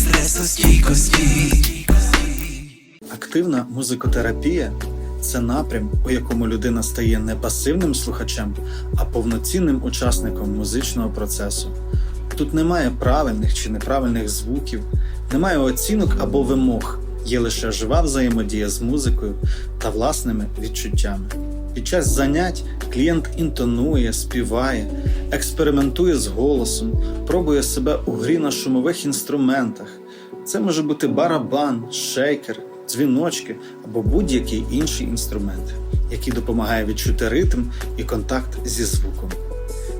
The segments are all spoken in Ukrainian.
стійкості. Активна музикотерапія це напрям, у якому людина стає не пасивним слухачем, а повноцінним учасником музичного процесу. Тут немає правильних чи неправильних звуків, немає оцінок або вимог, є лише жива взаємодія з музикою та власними відчуттями. Під час занять клієнт інтонує, співає, експериментує з голосом, пробує себе у грі на шумових інструментах. Це може бути барабан, шейкер, дзвіночки або будь-який інший інструмент, який допомагає відчути ритм і контакт зі звуком.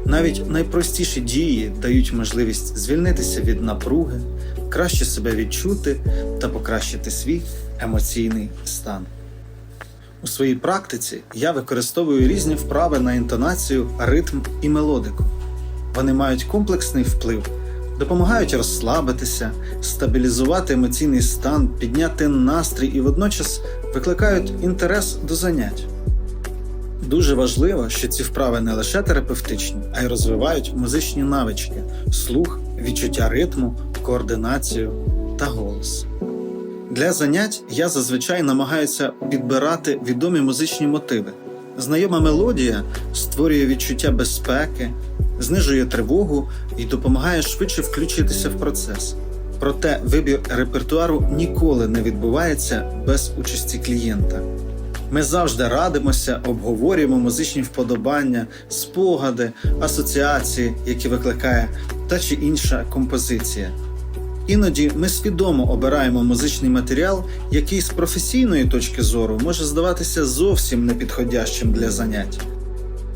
Навіть найпростіші дії дають можливість звільнитися від напруги, краще себе відчути та покращити свій емоційний стан. У своїй практиці я використовую різні вправи на інтонацію, ритм і мелодику. Вони мають комплексний вплив, допомагають розслабитися, стабілізувати емоційний стан, підняти настрій і водночас викликають інтерес до занять. Дуже важливо, що ці вправи не лише терапевтичні, а й розвивають музичні навички, слух, відчуття ритму, координацію та голос. Для занять я зазвичай намагаюся підбирати відомі музичні мотиви. Знайома мелодія створює відчуття безпеки, знижує тривогу і допомагає швидше включитися в процес. Проте вибір репертуару ніколи не відбувається без участі клієнта. Ми завжди радимося, обговорюємо музичні вподобання, спогади, асоціації, які викликає та чи інша композиція. Іноді ми свідомо обираємо музичний матеріал, який з професійної точки зору може здаватися зовсім непідходящим для занять.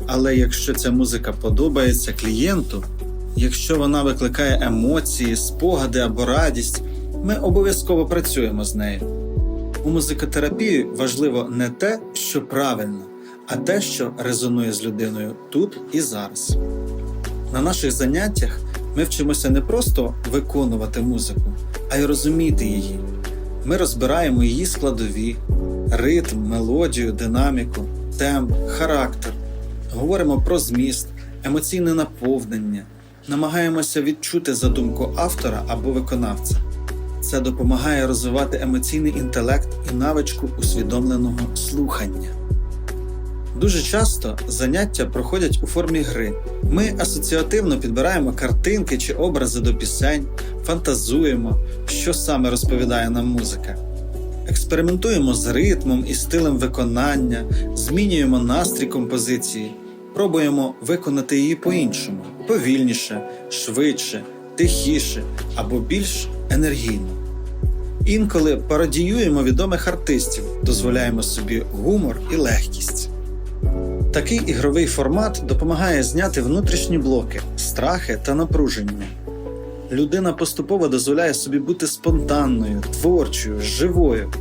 Але якщо ця музика подобається клієнту, якщо вона викликає емоції, спогади або радість, ми обов'язково працюємо з нею. У музикотерапії важливо не те, що правильно, а те, що резонує з людиною тут і зараз. На наших заняттях ми вчимося не просто виконувати музику, а й розуміти її. Ми розбираємо її складові, ритм, мелодію, динаміку, темп, характер, говоримо про зміст, емоційне наповнення, намагаємося відчути задумку автора або виконавця. Це допомагає розвивати емоційний інтелект і навичку усвідомленого слухання. Дуже часто заняття проходять у формі гри. Ми асоціативно підбираємо картинки чи образи до пісень, фантазуємо, що саме розповідає нам музика. Експериментуємо з ритмом і стилем виконання, змінюємо настрій композиції, пробуємо виконати її по-іншому, повільніше, швидше, тихіше або більш енергійно. Інколи пародіюємо відомих артистів, дозволяємо собі гумор і легкість. Такий ігровий формат допомагає зняти внутрішні блоки, страхи та напруження. Людина поступово дозволяє собі бути спонтанною, творчою, живою.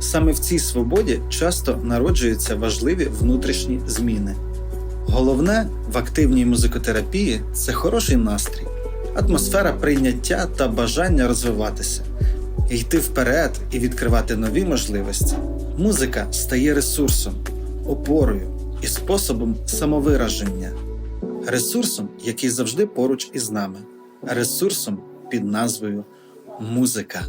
Саме в цій свободі часто народжуються важливі внутрішні зміни. Головне в активній музикотерапії це хороший настрій, атмосфера прийняття та бажання розвиватися, йти вперед і відкривати нові можливості. Музика стає ресурсом, опорою і способом самовираження, ресурсом, який завжди поруч із нами, ресурсом під назвою музика.